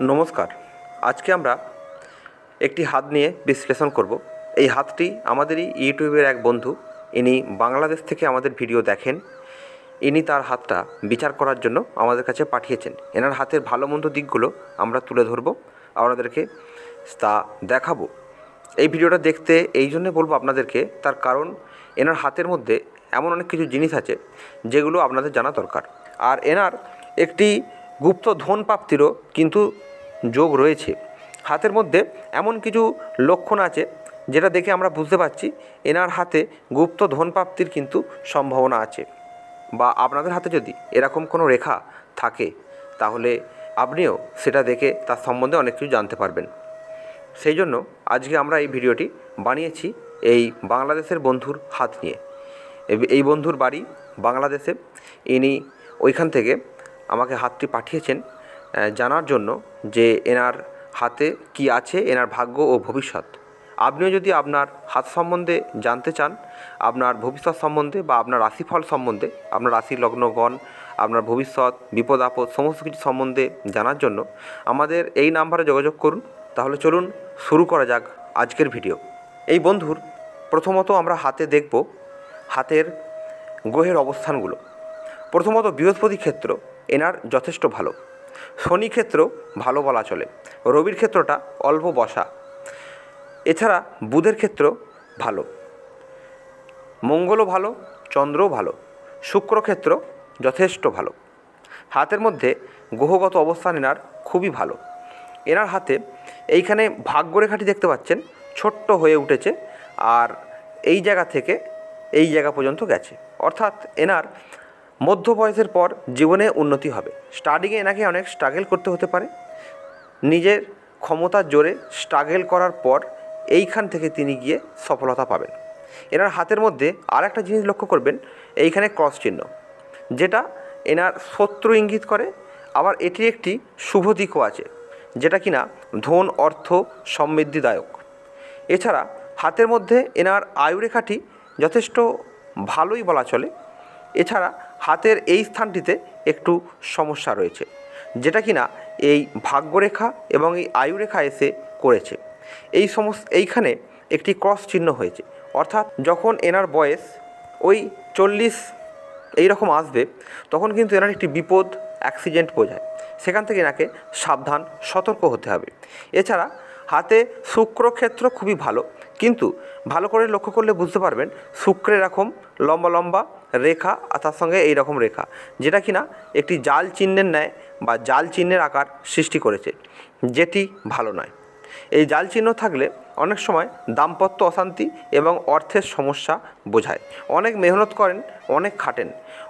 নমস্কার। আজকে আমরা একটি হাত নিয়ে বিশ্লেষণ করব। এই হাতটি আমাদেরই ইউটিউবের এক বন্ধু, ইনি বাংলাদেশ থেকে আমাদের ভিডিও দেখেন। ইনি তার হাতটা বিচার করার জন্য আমাদের কাছে পাঠিয়েছেন। এনার হাতের ভালো মন্দ দিকগুলো আমরা তুলে ধরবো আপনাদেরকে তা দেখাবো। এই ভিডিওটা দেখতে এই জন্যে বলব আপনাদেরকে, তার কারণ এনার হাতের মধ্যে এমন অনেক কিছু জিনিস আছে, যেগুলো আপনাদের জানা দরকার। আর এনার একটি গুপ্ত ধন প্রাপ্তিরও কিন্তু যোগ রয়েছে। হাতের মধ্যে এমন কিছু লক্ষণ আছে, যেটা দেখে আমরা বুঝতে পারছি, এনার হাতে গুপ্ত ধন প্রাপ্তির কিন্তু সম্ভাবনা আছে। বা আপনাদের হাতে যদি এরকম কোনো রেখা থাকে, তাহলে আপনিও সেটা দেখে তার সম্বন্ধে অনেক কিছু জানতে পারবেন। সেই জন্য আজকে আমরা এই ভিডিওটি বানিয়েছি এই বাংলাদেশের বন্ধুর হাত নিয়ে। এই বন্ধুর বাড়ি বাংলাদেশে। ইনি ওইখান থেকে আমাকে হাতটি পাঠিয়েছেন জানার জন্য যে এনার হাতে কি আছে, এনার ভাগ্য ও ভবিষ্যৎ। আপনিও যদি আপনার হাত সম্বন্ধে জানতে চান, আপনার ভবিষ্যৎ সম্বন্ধে বা আপনার রাশিফল সম্বন্ধে, আপনার রাশি লগ্নগণ আপনার ভবিষ্যৎ, বিপদ, আপদ, সমস্ত কিছু সম্বন্ধে জানার জন্য আমাদের এই নাম্বারে যোগাযোগ করুন। তাহলে চলুন শুরু করা যাক আজকের ভিডিও। এই বন্ধুর প্রথমত আমরা হাতে দেখব হাতের গ্রহের অবস্থানগুলো। প্রথমত বৃহস্পতি ক্ষেত্র এনার যথেষ্ট ভালো। শনি ক্ষেত্র ভালো বলা চলে, রবির ক্ষেত্রটা অল্প বসা। এছাড়া বুধের ক্ষেত্র ভালো। মঙ্গলও ভালো, চন্দ্রও ভালো, শুক্র ক্ষেত্র যথেষ্ট ভালো। হাতের মধ্যে গ্রহগত অবস্থান এনার খুবই ভালো। এনার হাতে এইখানে ভাগ্যরেখাটি দেখতে পাচ্ছেন, ছোট্ট হয়ে উঠেছে আর এই জায়গা থেকে এই জায়গা পর্যন্ত গেছে। অর্থাৎ এনার মধ্য বয়সের পর জীবনে উন্নতি হবে। স্টার্টিংয়ে এনাকে অনেক স্ট্রাগল করতে হতে পারে। নিজের ক্ষমতার জোরে স্ট্রাগল করার পর এইখান থেকে তিনি গিয়ে সফলতা পাবেন। এনার হাতের মধ্যে আর একটা জিনিস লক্ষ্য করবেন, এইখানে ক্রস চিহ্ন, যেটা এনার শত্রু ইঙ্গিত করে। আবার এটি একটি শুভ দিকও আছে, যেটা কিনা ধন, অর্থ সমৃদ্ধিদায়ক। এছাড়া হাতের মধ্যে এনার আয়ুরেখাটি যথেষ্ট ভালোই বলা চলে। এছাড়া হাতের এই স্থানটিতে একটু সমস্যা রয়েছে, যেটা কিনা এই ভাগ্যরেখা এবং এই আয়ুরেখা এসে করেছে। এই সমস এইখানে একটি ক্রস চিহ্ন হয়েছে। অর্থাৎ যখন এনার বয়স ওই চল্লিশ এই রকম আসবে, তখন কিন্তু এনার একটি বিপদ, অ্যাক্সিডেন্ট বোঝায়। সেখান থেকে এনাকে সাবধান, সতর্ক হতে হবে। এছাড়া হাতে শুক্রক্ষেত্র খুবই ভালো কিন্তু ভালো করে লক্ষ্য করলে বুঝতে পারবেন শুক্রে এরকম লম্বা লম্বা রেখা আর তার সঙ্গে এই রকম রেখা, যেটা কিনা একটি জাল চিহ্নের ন্যায় বা জাল চিহ্নের আকার সৃষ্টি করেছে, যেটি ভালো নয়। এই জাল চিহ্ন থাকলে অনেক সময় দাম্পত্য অশান্তি এবং অর্থের সমস্যা বোঝায়। অনেক মেহনত করেন, অনেক খাটেন,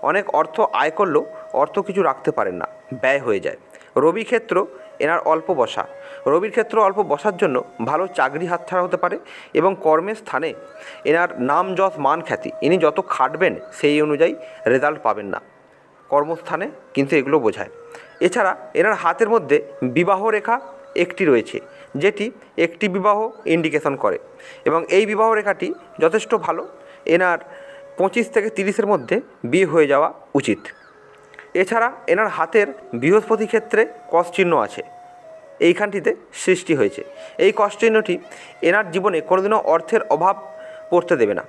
অনেক অর্থ আয় করলেও অর্থ কিছু রাখতে পারেন না, ব্যয় হয়ে যায়। রবি ক্ষেত্র এনার অল্প বসা। রবির ক্ষেত্র অল্প বসার জন্য ভালো চাকরি হাতছাড়া হতে পারে এবং কর্মের স্থানে এনার নাম যশ মান খ্যাতি, ইনি যত খাটবেন সেই অনুযায়ী রেজাল্ট পাবেন না। কর্মস্থানে কিন্তু এগুলো বোঝায়। এছাড়া এনার হাতের মধ্যে বিবাহ রেখা একটি রয়েছে, যেটি একটি বিবাহ ইন্ডিকেশন করে এবং এই বিবাহ রেখাটি যথেষ্ট ভালো। এনার পঁচিশ থেকে তিরিশের মধ্যে বিয়ে হয়ে যাওয়া উচিত। এছাড়া এনার হাতের বৃহস্পতি ক্ষেত্রে চিহ্ন আছে। এইখানটিতে সৃষ্টি হয়েছে। এই চিহ্নটি এনার জীবনে কোনোদিনও অর্থের অভাব পড়তে দেবে না।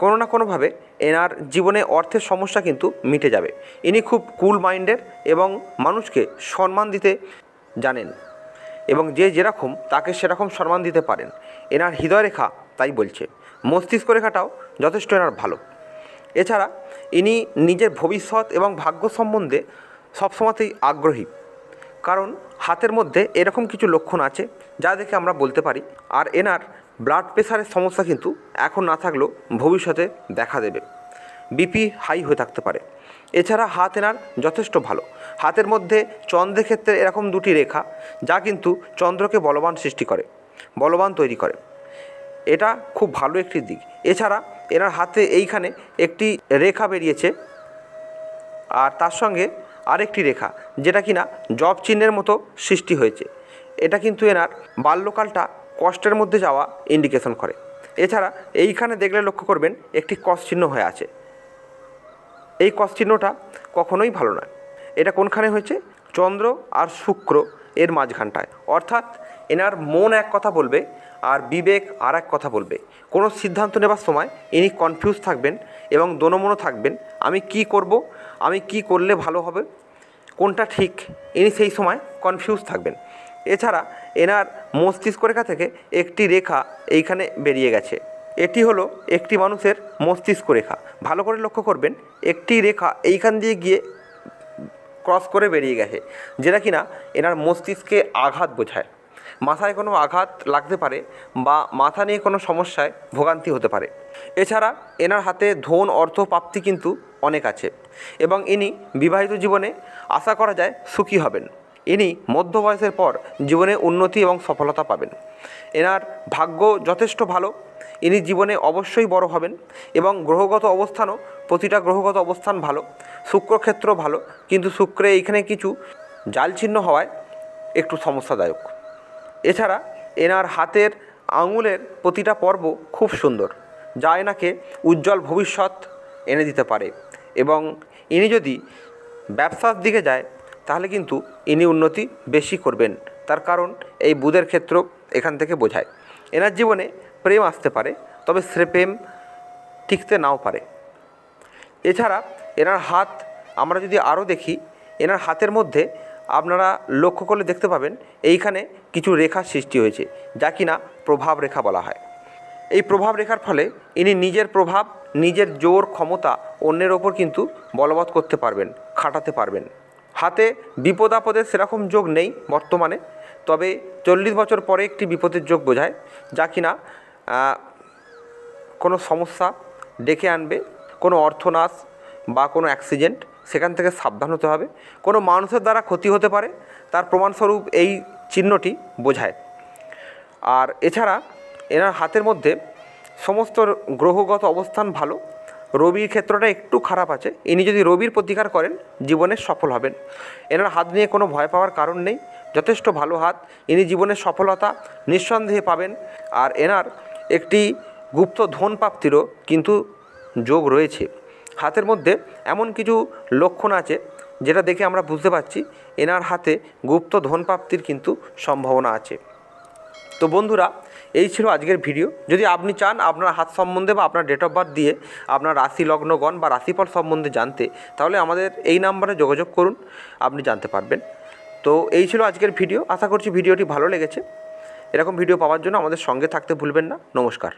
কোনো না কোনোভাবে এনার জীবনে অর্থের সমস্যা কিন্তু মিটে যাবে। ইনি খুব কুল মাইন্ডের এবং মানুষকে সম্মান দিতে জানেন এবং যে যেরকম তাকে সেরকম সম্মান দিতে পারেন। এনার হৃদয় রেখা তাই বলছে। মস্তিষ্ক রেখাটাও যথেষ্ট এনার ভালো। এছাড়া ইনি নিজের ভবিষ্যৎ এবং ভাগ্য সম্বন্ধে সবসময়তেই আগ্রহী। কারণ হাতের মধ্যে এরকম কিছু লক্ষণ আছে যা দেখে আমরা বলতে পারি। আর এনার ব্লাড প্রেশারের সমস্যা কিন্তু এখন না থাকলেও ভবিষ্যতে দেখা দেবে। বিপি হাই হয়ে থাকতে পারে। এছাড়া হাত এনার যথেষ্ট ভালো। হাতের মধ্যে চন্দ্রের ক্ষেত্রে এরকম দুটি রেখা যা কিন্তু চন্দ্রকে বলবান সৃষ্টি করে, বলবান তৈরি করে। এটা খুব ভালো একটি দিক। এছাড়া এনার হাতে এইখানে একটি রেখা বেরিয়েছে। আর তার সঙ্গে আরেকটি রেখা, যেটা কিনা জব চিহ্নের মতো সৃষ্টি হয়েছে। এটা কিন্তু এনার বাল্যকালটা কষ্টের মধ্যে যাওয়া ইন্ডিকেশন করে। এছাড়া এইখানে দেখলে লক্ষ্য করবেন একটি কস চিহ্ন হয়ে আছে। এই কস চিহ্নটা কখনোই ভালো নয়। এটা কোনখানে হয়েছে? চন্দ্র আর শুক্র এর মাঝখানটায়। অর্থাৎ এনার মন এক কথা বলবে আর বিবেক আর এক কথা বলবে। কোনো সিদ্ধান্ত নেবার সময় ইনি কনফিউজ থাকবেন এবং দোনোমনো থাকবেন, আমি কি করব, আমি কি করলে ভালো হবে, কোনটা ঠিক, ইনি সেই সময় কনফিউজ থাকবেন। এছাড়া এনার মস্তিষ্ক রেখা থেকে একটি রেখা এইখানে বেরিয়ে গেছে। এটি হলো একটি মানুষের মস্তিষ্ক রেখা ভালো করে লক্ষ্য করবেন, একটি রেখা এইখান দিয়ে গিয়ে ক্রস করে বেরিয়ে গেছে, যেটা কিনা এনার মস্তিষ্কে আঘাত বোঝায়। মাথায় কোনো আঘাত লাগতে পারে বা মাথা নিয়ে কোনো সমস্যায় ভোগান্তি হতে পারে। এছাড়া এনার হাতে ধন, অর্থ, প্রাপ্তি কিন্তু অনেক আছে এবং ইনি বিবাহিত জীবনে আশা করা যায় সুখী হবেন। ইনি মধ্য বয়সের পর জীবনে উন্নতি এবং সফলতা পাবেন। এনার ভাগ্য যথেষ্ট ভালো, ইনি জীবনে অবশ্যই বড় হবেন এবং গ্রহগত অবস্থানও, প্রতিটা গ্রহগত অবস্থান ভালো, শুক্রক্ষেত্র ভালো, কিন্তু শুক্রে এইখানে কিছু জাল চিহ্ন হওয়ায় একটু সমস্যাদায়ক। এছাড়া এনার হাতের আঙুলের প্রতিটা পর্ব খুব সুন্দর। যা এনাকে উজ্জ্বল ভবিষ্যৎ এনে দিতে পারে এবং ইনি যদি ব্যবসার দিকে যায়, তাহলে কিন্তু ইনি উন্নতি বেশি করবেন। তার কারণ এই বুধের ক্ষেত্র এখান থেকে বোঝায়। এনার জীবনে প্রেম আসতে পারে, তবে সে প্রেম টিকতে নাও পারে। এছাড়া এনার হাত আমরা যদি আরও দেখি, এনার হাতের মধ্যে আপনারা লক্ষ্য করলে দেখতে পাবেন এইখানে কিছু রেখার সৃষ্টি হয়েছে যা কিনা প্রভাব রেখা বলা হয়। এই প্রভাব রেখার ফলে ইনি নিজের প্রভাব নিজের জোর ক্ষমতা অন্যের ওপর কিন্তু বলবৎ করতে পারবেন খাটাতে পারবেন। হাতে বিপদ আপদের সেরকম যোগ নেই বর্তমানে তবে চল্লিশ বছর পরে একটি বিপদের যোগ বোঝায় যা কিনা আহ, কোনো সমস্যা ডেকে আনবে কোনো অর্থনাশ বা কোনো অ্যাক্সিডেন্ট সেখান থেকে সাবধান হতে হবে। কোনো মানুষের দ্বারা ক্ষতি হতে পারে, তার প্রমাণস্বরূপ এই চিহ্নটি বোঝায়। আর এছাড়া এনার হাতের মধ্যে সমস্ত গ্রহগত অবস্থান ভালো, রবির ক্ষেত্রটা একটু খারাপ আছে। ইনি যদি রবির প্রতিকার করেন, জীবনে সফল হবেন। এনার হাত নিয়ে কোনো ভয় পাওয়ার কারণ নেই, যথেষ্ট ভালো হাত। ইনি জীবনের সফলতা নিঃসন্দেহে পাবেন। আর এনার একটি গুপ্ত ধন প্রাপ্তিরও কিন্তু যোগ রয়েছে। হাতের মধ্যে এমন কিছু লক্ষণ আছে যেটা দেখে আমরা বুঝতে পারছি এনার হাতে গুপ্ত ধন প্রাপ্তির কিন্তু সম্ভাবনা আছে। তো বন্ধুরা, এই ছিল আজকের ভিডিও। যদি আপনি চান আপনার হাত সম্বন্ধে বা আপনার ডেট অফ বার্থ দিয়ে আপনার রাশি লগ্নগণ বা রাশিফল সম্বন্ধে জানতে, তাহলে আমাদের এই নাম্বারে যোগাযোগ করুন, আপনি জানতে পারবেন। তো এই ছিল আজকের ভিডিও। আশা করছি ভিডিওটি ভালো লেগেছে। এরকম ভিডিও পাওয়ার জন্য আমাদের সঙ্গে থাকতে ভুলবেন না। নমস্কার।